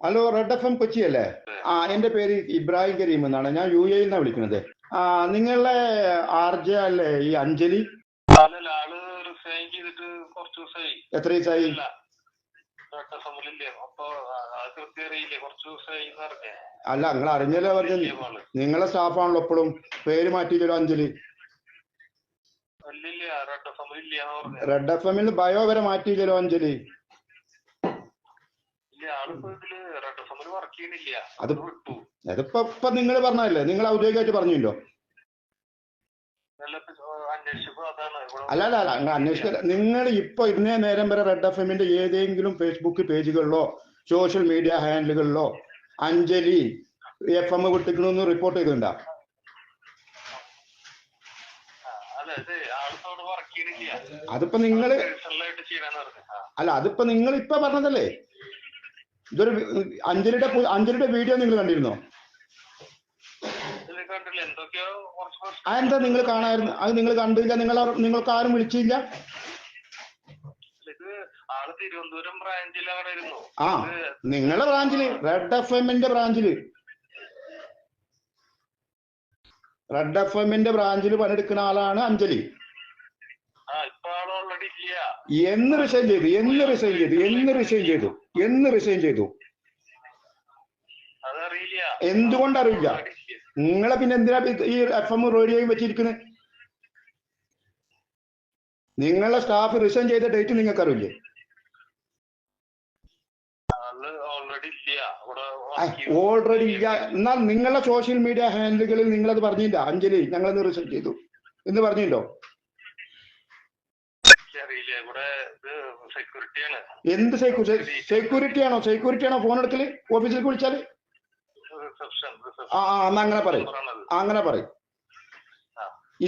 Hello Red F M Kochi അല്ലേ? ആ എന്റെ പേര് ഇബ്രാഹിം കരീം എന്നാണ്. ഞാൻ യു എയിൽ നിന്നാണ് വിളിക്കുന്നത്. ആ നിങ്ങളെ ആർ ജെ അല്ലേ ഈ അഞ്ജലി? എത്ര ദിവസമായി അല്ല നിങ്ങൾ അറിഞ്ഞല്ലോ പറഞ്ഞു നിങ്ങളെ സ്റ്റാഫാണല്ലോ എപ്പോഴും പേര് മാറ്റിയില്ലല്ലോ അഞ്ജലി. റെഡ് എഫ് എമ്മിൽ ബയോ വരെ മാറ്റിയില്ലല്ലോ അഞ്ജലി. അത് അതിപ്പോ ഇപ്പൊ നിങ്ങൾ പറഞ്ഞല്ലേ നിങ്ങൾ ഔദ്യോഗികമായിട്ട് പറഞ്ഞില്ലോ. അല്ല അല്ല അല്ല. നിങ്ങൾ നിങ്ങൾ ഇപ്പൊ ഇന്നേ നേരം വരെ റെഡ് എഫ് എമ്മിന്റെ ഏതെങ്കിലും ഫേസ്ബുക്ക് പേജുകളിലോ സോഷ്യൽ മീഡിയ ഹാൻഡിലുകളിലോ അഞ്ജലി എഫ് എം വിട്ടിക്കണമെന്ന് റിപ്പോർട്ട് ചെയ്തിട്ടുണ്ടോ? അതിപ്പോ നിങ്ങൾ അല്ല അതിപ്പോ നിങ്ങൾ ഇപ്പൊ പറഞ്ഞതല്ലേ? ഇതൊരു അഞ്ജലിയുടെ അഞ്ജലിയുടെ വീഡിയോ നിങ്ങൾ കണ്ടിരുന്നോ? അതെന്താ നിങ്ങൾ കാണായിരുന്നു? അത് നിങ്ങൾ കണ്ടില്ല. നിങ്ങൾ നിങ്ങൾക്ക് ആരും വിളിച്ചില്ല? ആ നിങ്ങളെ ബ്രാഞ്ചിൽ റെഡ് എഫ് എമ്മിന്റെ ബ്രാഞ്ചിൽ. റെഡ് എഫ് എമ്മിന്റെ ബ്രാഞ്ചിൽ പണിയെടുക്കുന്ന ആളാണ് അഞ്ജലി. എന്ന് റിസൈൻ ചെയ്തു എന്ന് റിസൈൻ ചെയ്തു എന്ന് റിസൈൻ ചെയ്തു എന്ന് റിസൈൻ ചെയ്തു. എന്തുകൊണ്ടറിയില്ല? എന്തുകൊണ്ട് അറിയില്ല. നിങ്ങളെ പിന്നെ എന്തിനാ ഈ എഫ് എം റേഡിയോയും വെച്ചിരിക്കുന്നത് നിങ്ങളെ സ്റ്റാഫ് റിസൈൻ ചെയ്ത ഡേറ്റ് നിങ്ങൾക്ക് അറിയില്ലേ ഓൾറെഡി ഇല്ല. എന്നാൽ നിങ്ങളുടെ സോഷ്യൽ മീഡിയ ഹാൻഡിലുകളിൽ നിങ്ങളത് അത് പറഞ്ഞില്ല. അഞ്ജലി ഞങ്ങളത് റിസൈൻ ചെയ്തു. എന്ന് പറഞ്ഞില്ലോ? അറിയില്ല. ഇവിടെ ഇത് സെക്യൂരിറ്റിയാണ് എന്ത് സെക്യൂരിറ്റി ആണോ? സെക്യൂരിറ്റി ആണോ ഫോൺ എടുക്കൽ? ഓഫീസിലേക്ക് വിളിച്ചാൽ? ആ എന്നാ അങ്ങനെ പറയും. അങ്ങനെ പറയും.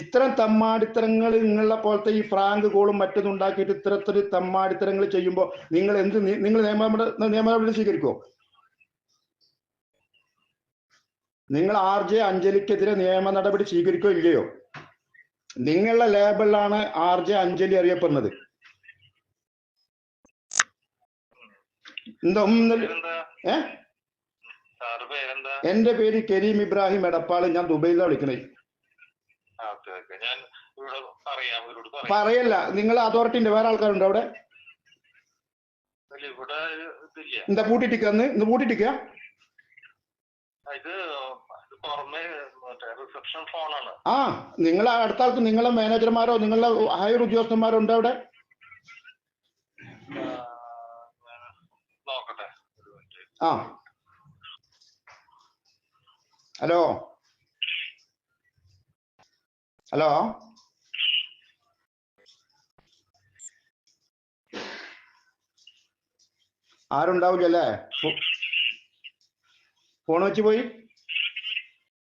ഇത്തരം തമ്മാടിത്തരങ്ങൾ നിങ്ങളെ പോലത്തെ ഈ ഫ്രാങ്ക് കോളും മറ്റൊന്നും ഉണ്ടാക്കിയിട്ട് ഇത്തരത്തിൽ തമ്മാടിത്തരങ്ങൾ ചെയ്യുമ്പോൾ നിങ്ങൾ എന്ത് നിങ്ങൾ നിയമ നിയമ നടപടി സ്വീകരിക്കുമോ നിങ്ങൾ ആർ ജെ അഞ്ജലിക്കെതിരെ നിയമ നടപടി സ്വീകരിക്കോ ഇല്ലയോ? നിങ്ങളുടെ ലേബിളിലാണ് ആർ ജെ അഞ്ജലി അറിയപ്പെടുന്നത്. എന്താ ഏ? എന്റെ പേര് കരീം ഇബ്രാഹിം എടപ്പാൾ. ഞാൻ ദുബൈയിലാണ് വിളിക്കണേ. പറയല്ല നിങ്ങൾ അതോറിറ്റിന്റെ വേറെ ആൾക്കാരുണ്ടോ അവിടെ? എന്താ പൂട്ടിട്ടിക്ക അന്ന്? ഇന്ന് പൂട്ടിട്ടിക്ക ആ, നിങ്ങൾ അടുത്ത ആൾക്ക് നിങ്ങളെ മാനേജർമാരോ നിങ്ങളുടെ ഹയർ ഉദ്യോഗസ്ഥന്മാരോ ഉണ്ടോ അവിടെ? ആ. ഹലോ? ഹലോ? ആരുണ്ടാവില്ലല്ലേ? ഫോൺ വെച്ച് പോയി.